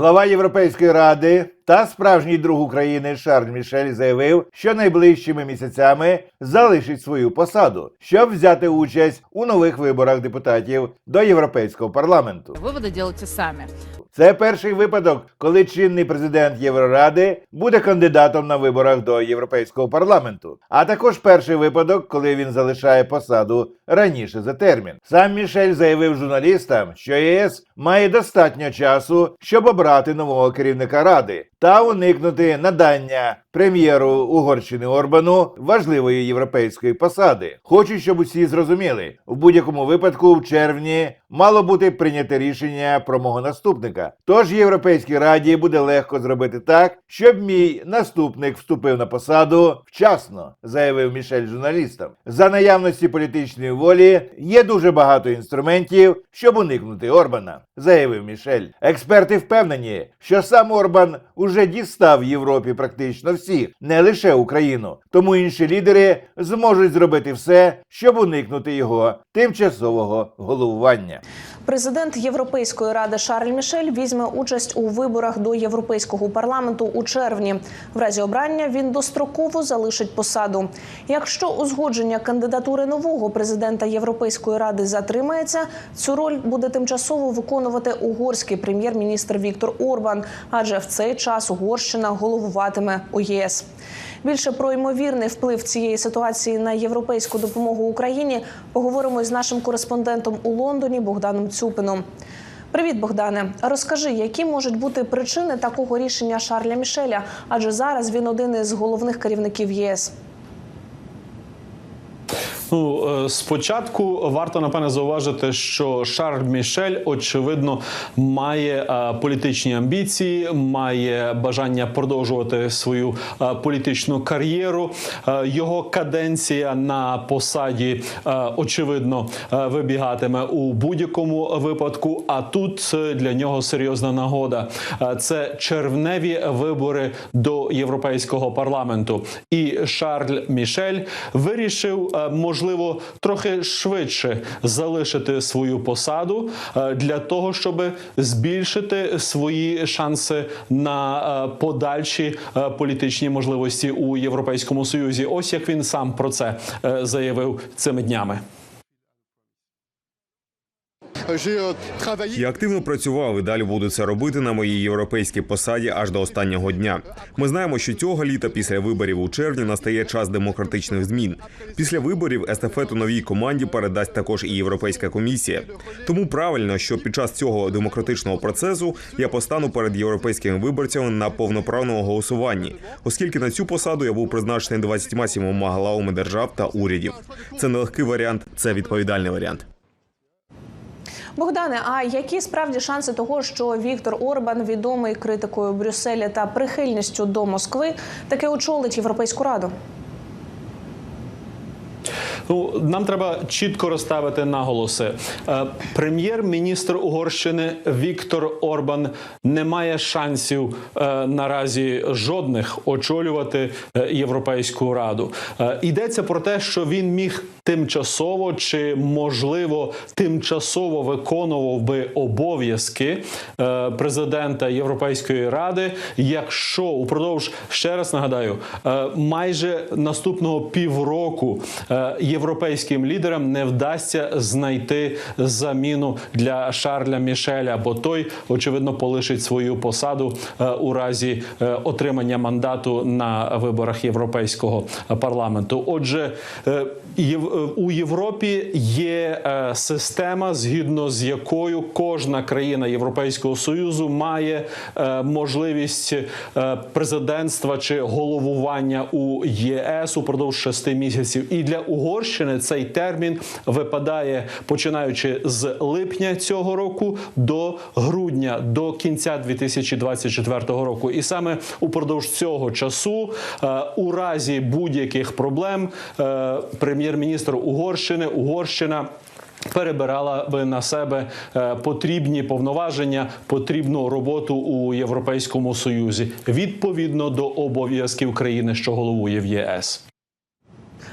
Глава Європейської ради та справжній друг України Шарль Мішель заявив, що найближчими місяцями залишить свою посаду, щоб взяти участь у нових виборах депутатів до Європейського парламенту. Выводы делайте сами. Це перший випадок, коли чинний президент Євроради буде кандидатом на виборах до Європейського парламенту, а також перший випадок, коли він залишає посаду раніше за термін. Сам Мішель заявив журналістам, що ЄС має достатньо часу, щоб обрати нового керівника ради та уникнути надання прем'єру Угорщини Орбану важливої європейської посади. Хочу, щоб усі зрозуміли, в будь-якому випадку в червні мало бути прийняте рішення про мого наступника. Тож Європейській раді буде легко зробити так, щоб мій наступник вступив на посаду вчасно, заявив Мішель журналістам. За наявності політичної волі є дуже багато інструментів, щоб уникнути Орбана, заявив Мішель. Експерти впевнені, що сам Орбан уже дістав Європі практично всіх, не лише Україну. Тому інші лідери зможуть зробити все, щоб уникнути його тимчасового головування. Президент Європейської ради Шарль Мішель візьме участь у виборах до Європейського парламенту у червні. В разі обрання він достроково залишить посаду. Якщо узгодження кандидатури нового президента Європейської ради затримається, цю роль буде тимчасово виконувати угорський прем'єр-міністр Віктор Орбан, адже в цей час Угорщина головуватиме у ЄС. Більше про ймовірний вплив цієї ситуації на європейську допомогу Україні поговоримо з нашим кореспондентом у Лондоні Богданом Цюпином. Привіт, Богдане. Розкажи, які можуть бути причини такого рішення Шарля Мішеля? Адже зараз він один із головних керівників ЄС. Ну, е, спочатку варто напевне зауважити, що Шарль Мішель очевидно має е, політичні амбіції, має бажання продовжувати свою е, політичну кар'єру. Його каденція на посаді очевидно вибігатиме у будь-якому випадку. А тут для нього серйозна нагода. Це червневі вибори до європейського парламенту. І Шарль Мішель вирішив, е, можливо, трохи швидше залишити свою посаду е, для того, щоб збільшити свої шанси на е, подальші е, політичні можливості у Європейському Союзі. Ось як він сам про це заявив цими днями. Я активно працював і далі буду це робити на моїй європейській посаді аж до останнього дня. Ми знаємо, що цього літа після виборів у червні настає час демократичних змін. Після виборів естафету новій команді передасть також і Європейська комісія. Тому правильно, що під час цього демократичного процесу я постану перед європейськими виборцями на повноправному голосуванні, оскільки на цю посаду я був призначений 27 главами держав та урядів. Це нелегкий варіант, це відповідальний варіант. Богдане, а які справді шанси того, що Віктор Орбан, відомий критикою Брюсселя та прихильністю до Москви, таки очолить Європейську раду? Ну, нам треба чітко розставити наголоси. Е, Прем'єр-міністр Угорщини Віктор Орбан не має шансів е, наразі жодних очолювати е, Європейську раду. Йдеться про те, що він міг тимчасово чи можливо тимчасово виконував би обов'язки е, президента Європейської ради, якщо упродовж ще раз нагадаю, е, майже наступного півроку е, європейським лідерам не вдасться знайти заміну для Шарля Мішеля, бо той очевидно полишить свою посаду у разі отримання мандату на виборах європейського парламенту. Отже, у Європі є е, система, згідно з якою кожна країна Європейського союзу має е, можливість е, президентства чи головування у ЄС упродовж шести місяців. І для Угорщини цей термін випадає починаючи з липня цього року до грудня, до кінця 2024 року. І саме упродовж цього часу, е, у разі будь-яких проблем, е, прем'єр-міністр Угорщини, Угорщина. Перебирала би на себе е, потрібні повноваження, потрібну роботу у Європейському Союзі відповідно до обов'язків країни, що головує в ЄС.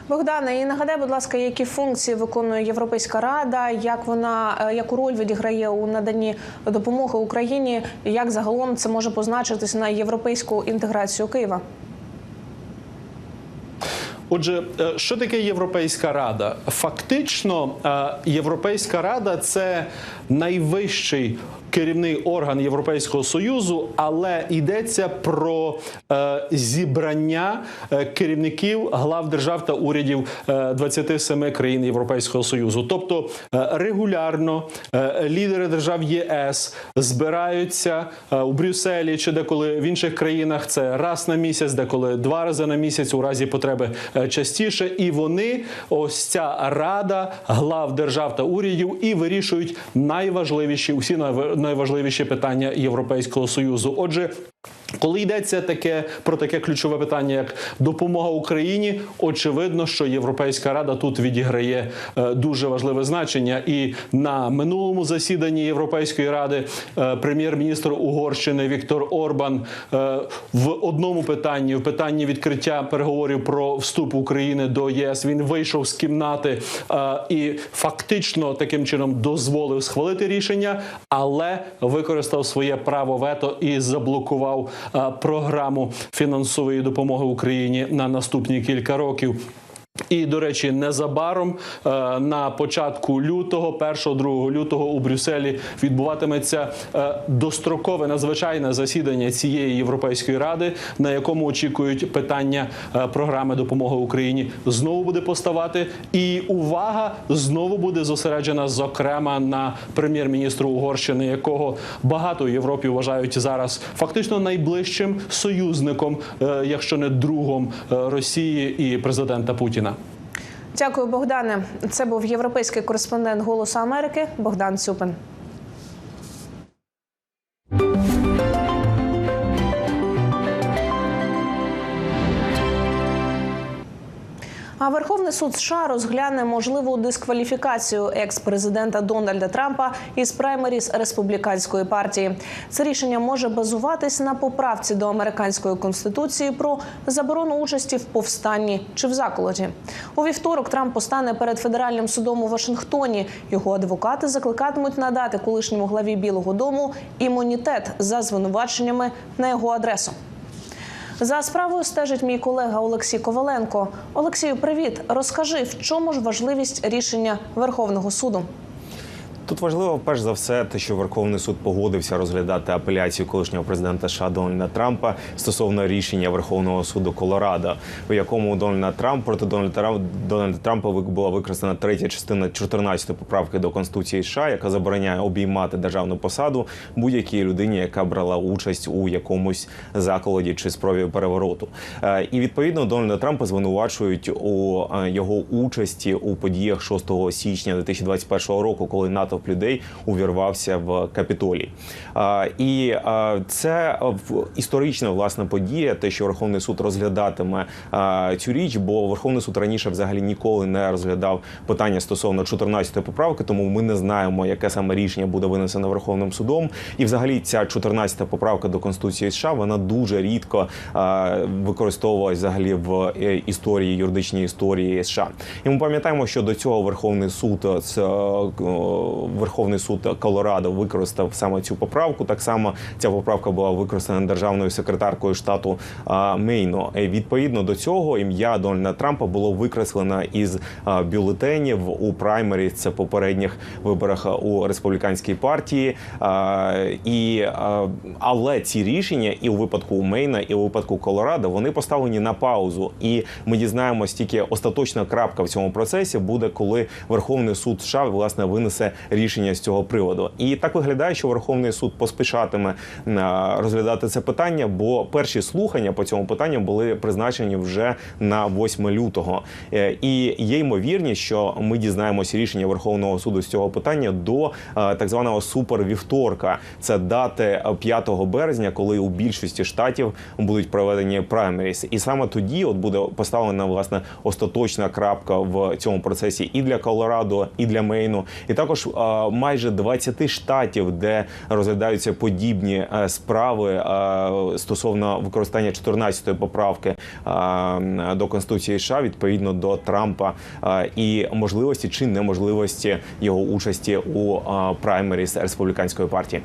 Богдане, і нагадай, будь ласка, які функції виконує Європейська рада, як вона е, яку роль відіграє у наданні допомоги Україні, як загалом це може позначитись на європейську інтеграцію Києва? Отже, е, що таке Європейська рада? Фактично, е, Європейська рада це найвищий керівний орган Європейського союзу, але йдеться про е, зібрання е, керівників глав держав та урядів е, 27 країн Європейського союзу. Тобто е, регулярно е, лідери держав ЄС збираються е, у Брюсселі чи деколи в інших країнах. Це раз на місяць, деколи два рази на місяць, у разі потреби е, частіше. І вони, ось ця рада глав держав та урядів, і вирішують найважливіші усі найва- найважливіші питання Європейського союзу. Отже. Коли йдеться таке про таке ключове питання, як допомога Україні, очевидно, що Європейська рада тут відіграє е, дуже важливе значення. І на минулому засіданні Європейської ради е, прем'єр-міністр Угорщини Віктор Орбан е, в одному питанні, в питанні відкриття переговорів про вступ України до ЄС, він вийшов з кімнати і фактично таким чином дозволив схвалити рішення, але використав своє право вето і заблокував е, програму фінансової допомоги Україні на наступні кілька років. І, до речі, незабаром е, на початку лютого, 1-2 лютого у Брюсселі відбуватиметься е, дострокове надзвичайне засідання цієї європейської ради, на якому очікують питання е, програми допомоги Україні знову буде поставати. І увага знову буде зосереджена, зокрема на прем'єр-міністру Угорщини, якого багато в Європі вважають зараз фактично найближчим союзником, якщо не другом Росії і президента Путіна. Дякую, Богдане. Це був європейський кореспондент Голосу Америки Богдан Цюпин. А Верховний суд США розгляне можливу дискваліфікацію екс-президента Дональда Трампа із праймеріс республіканської партії. Це рішення може базуватись на поправці до американської конституції про заборону участі в повстанні чи в заколоті. У вівторок Трамп постане перед федеральним судом у Вашингтоні. Його адвокати закликатимуть надати колишньому главі Білого Дому імунітет за звинуваченнями на його адресу. За справою стежить мій колега Олексій Коваленко. Олексію, привіт. Розкажи, в чому ж важливість рішення Верховного суду? Тут важливо перш за все, те, що Верховний суд погодився розглядати апеляцію колишнього президента США Дональда Трампа стосовно рішення Верховного суду Колорадо, у якому Дональда Трамп проти Дональда Дональда Трампа була використана третя частина 14 поправки до Конституції США, яка забороняє обіймати державну посаду будь-якій людині, яка брала участь у якомусь заколоді чи спробі перевороту. Е, І відповідно Дональда Трампа звинувачують у е, його участі у подіях 6 січня 2021 року, коли натовп людей увірвався в Капітолій. І це історична власне подія, те, що Верховний суд розглядатиме цю річ, бо Верховний суд раніше взагалі ніколи не розглядав питання стосовно 14 поправки, тому ми не знаємо, яке саме рішення буде винесено Верховним судом. І взагалі ця 14 поправка до Конституції США вона дуже рідко використовувалась взагалі в е, історії юридичній історії США. І ми пам'ятаємо, що до цього Верховний суд з е, Верховний суд Колорадо використав саме цю поправку. Так само ця поправка була використана державною секретаркою штату Мейно. Відповідно до цього ім'я Дональда Трампа було викреслено із бюлетенів у праймері. Це попередніх виборах у республіканській партії. І але ці рішення і у випадку Мейна, і у випадку Колорадо вони поставлені на паузу. І ми дізнаємось тільки остаточна крапка в цьому процесі буде, коли Верховний суд США власне винесе рішення з цього приводу. І так виглядає, що Верховний суд поспішатиме розглядати це питання, бо перші слухання по цьому питанню були призначені вже на 8 лютого. Е, І є ймовірність, що ми дізнаємося рішення Верховного суду з цього питання до е, так званого супервівторка. Це дати е, 5 березня, коли у більшості штатів будуть проведені праймеріс. І саме тоді от буде поставлена власне остаточна крапка в цьому процесі і для Колорадо, і для Мейну. І також е, е, майже 20 штатів, де розглядаються подібні е, справи е, стосовно використання 14-ї поправки е, до конституції США відповідно до Трампа е, і можливості чи неможливості його участі у праймері праймеріс республіканської партії.